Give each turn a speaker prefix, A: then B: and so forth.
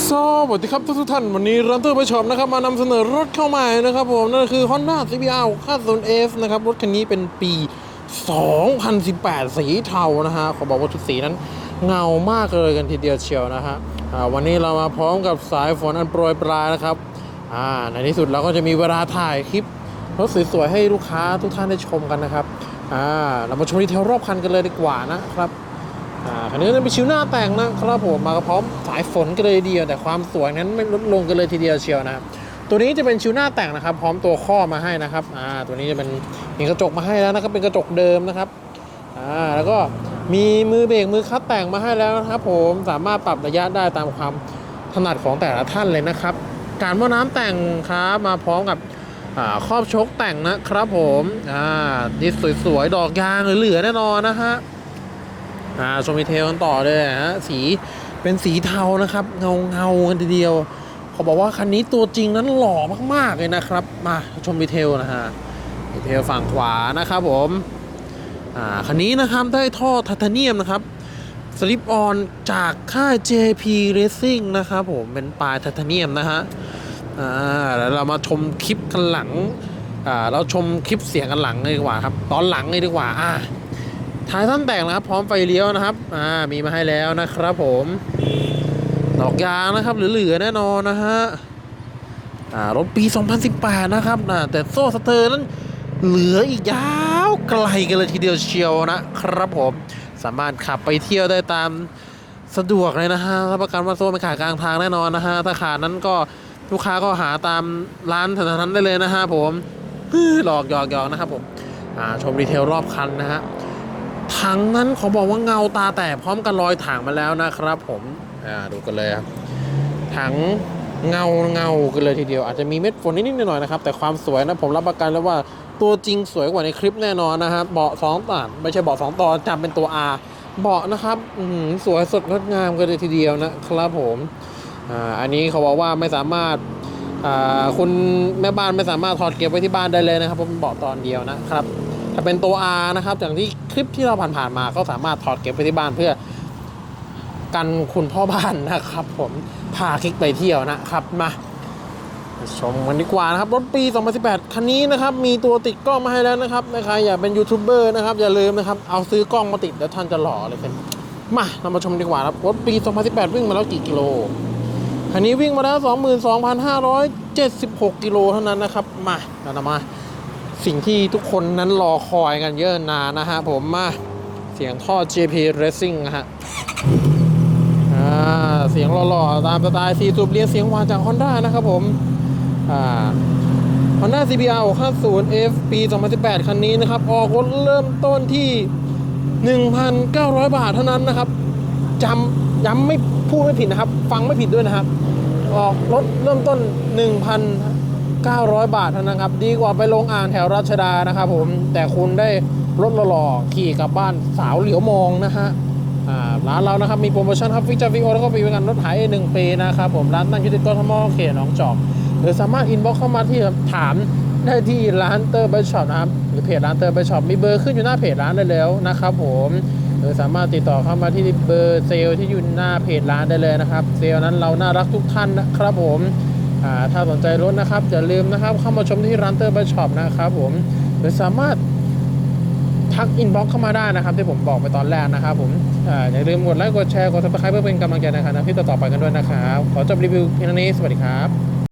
A: สวัสดีครับทุกท่าน วันนี้รันเตอร์ไปชมนะครับ มานำเสนอรถเข้าใหม่นะครับผม นั่นคือ Honda CBR 50 F นะครับ รถคันนี้เป็นปี 2018 สีเทานะฮะ ขอบอกว่าทุกสีนั้นเงามากเลยกันทีเดียวเชียวนะฮะวันนี้เรามาพร้อมกับสายฝนอันโปรยปลายนะครับในที่สุดเราก็จะมีเวลาถ่ายคลิปรถสวยๆให้ลูกค้าทุกท่านได้ชมกันนะครับเรามาชมดีเทลรอบคันกันเลยดีกว่านะครับ อ่าคันนี้เป็นชิวหน้าแต่งนะครับผมมาพร้อมสายฝนกันเลยเดียว แต่ความสวยนั้นไม่ลดลงกันเลยทีเดียวเชียวนะครับตัวนี้จะเป็นชิวหน้าแต่งนะครับ พร้อมตัวข้อมาให้นะครับอ่าตัวนี้จะเป็นมีกระจกมาให้แล้วนะครับเป็นกระจกเดิมนะครับอ่าแล้วก็มีมือเบรกมือคัดแต่งมาให้แล้วนะครับ ผมสามารถปรับระยะได้ตามความถนัดของแต่ละท่านเลยนะครับ การว่าน้ำแต่งครับมาพร้อมกับอ่าครอบชกแต่งนะครับผมอ่าดิสสวยๆ ดอกยางเหลือๆแน่นอนนะฮะ อ่าชมดีเทลกันต่อเลยฮะสีเป็นสีเทานะครับ เงาเงากันทีเดียวเขาบอกว่าคันนี้ตัวจริงนั้นหล่อมากๆเลยนะครับ มาชมดีเทลนะฮะดีเทลฝั่งขวานะครับผมอ่าคันนี้นะครับได้ท่อไทเทเนียมนะครับสลิปออนจากค่าย JP Racing นะครับผมเป็นปลายไทเทเนียมนะฮะอ่าแล้วเรามาชมคลิปกันหลังอ่าเราชมคลิปเสียงกันหลังเลยดีกว่าครับ ตอนหลังเลยดีกว่าอ่า ท้ายท่านแต่งนะครับ พร้อมไฟเลี้ยวนะครับ อ่า มีมาให้แล้วนะครับผมดอกยางนะครับเหลือๆแน่นอนนะฮะ อ่ารถปี 2018 นะครับนะแต่โซ่สเตอร์นั้นเหลืออีกยาวไกลกันเลยทีเดียวเชียวนะครับผม สามารถขับไปเที่ยวได้ตามสะดวกเลยนะฮะรับประกันว่าโซ่ไม่ขาดกลางทางแน่นอนนะฮะ ถ้าขาดนั้นก็ลูกค้าก็หาตามร้านแถวนั้นได้เลยนะฮะผมหลอกหยอกหยอกนะครับผม อ่าชมดีเทลรอบคันนะฮะ ถังนั้นเขาบอกว่าเงาตาแตกพร้อมกันรอยถังมาแล้วนะครับ ผมอ่าดูกันเลยครับถังเงาเงากันเลยทีเดียวอาจจะมีเม็ดฝนนิดๆหน่อยๆนะครับ แต่ความสวยนะผมรับประกันแล้วว่าตัวจริงสวยกว่าในคลิปแน่นอนนะครับเบาะสองต่อไม่ใช่เบาะสองต่อจำเป็นตัว R เบาะนะครับอื้อหือสวยสดงดงามกันเลยทีเดียวนะครับผมอ่าอันนี้เขาบอกว่าไม่สามารถอ่าคุณแม่บ้านไม่สามารถถอดเก็บไว้ที่บ้านได้เลยนะครับเพราะเป็นเบาะตอนเดียวนะครับ ถ้าเป็นตัว R นะครับอย่างที่คลิปที่เราผ่านๆมาก็สามารถถอดเก็บไปที่บ้านเพื่อกันคุณพ่อบ้านนะครับ ผมพาคลิกไปเที่ยวนะครับมาชมกันดีกว่านะครับ รถปี 2018 คันนี้นะครับ มีตัวติดกล้องมาให้แล้วนะครับใครอยากเป็นยูทูบเบอร์นะครับ อย่าลืมนะครับ เอาซื้อกล้องมาติดแล้วท่านจะหล่อเลยเป็นมาเรามาชมดีกว่าครับ รถปี 2018 วิ่งมาแล้วกี่กิโล คันนี้วิ่งมาแล้ว 22,576 กิโลเท่านั้นนะครับ มาเรามา สิ่งที่ทุกคนนั้นรอคอยกันเยอะนานนะฮะผมมาเสียงท่อ JP Racing นะฮะอ่าเสียงหล่อๆ ตามสไตล์สีสูบเรียเสียงหวานจาก Honda นะครับผมอ่า Honda CBR 50 F ปี 2018 คันนี้นะครับ ออกรถเริ่มต้นที่ 1,900 บาทเท่านั้นนะครับจำย้ำไม่พูดไม่ผิดนะครับ ฟังไม่ผิดด้วยนะครับ ออกรถเริ่มต้น 900 บาทเท่านั้นครับ ดีกว่าไปลงอ่างแถวรัชดานะครับผม แต่คุณได้รถหล่อๆขี่กลับบ้านสาวเหลียวมองนะฮะร้านเรานะครับ มีโปรโมชั่นครับฟิกจัฟิโอแล้วก็ฟรีประกันรถหายหนึ่งปีนะครับผม ร้านตั้งอยู่ที่กทมเขตหนองจอก หรือสามารถอินบ็อกเข้ามาที่ถามได้ที่ร้านเตอร์ไบช็อปนะครับ หรือเพจร้านเตอร์ไบช็อปมีเบอร์ขึ้นอยู่หน้าเพจร้านได้แล้วนะครับผมหรือสามารถติดต่อเข้ามาที่เบอร์เซลที่อยู่หน้าเพจร้านได้เลยนะครับ เซลนั้นเราน่ารักทุกท่านนะครับผม ถ้าสนใจรถนะครับอย่าลืมนะครับเข้ามาชมที่ร้านเตอร์ไบช็อปนะครับผมหรือสามารถทักอินบ็อกเข้ามาได้นะครับที่ผมบอกไปตอนแรกนะครับผมออย่าลืมกดไลค์กดแชร์กดซับสไครป์เพื่อเป็นกำลังใจในการทำคลิปต่อๆไปกันด้วยนะครับ ขอจบรีวิวเพียงนี้ สวัสดีครับ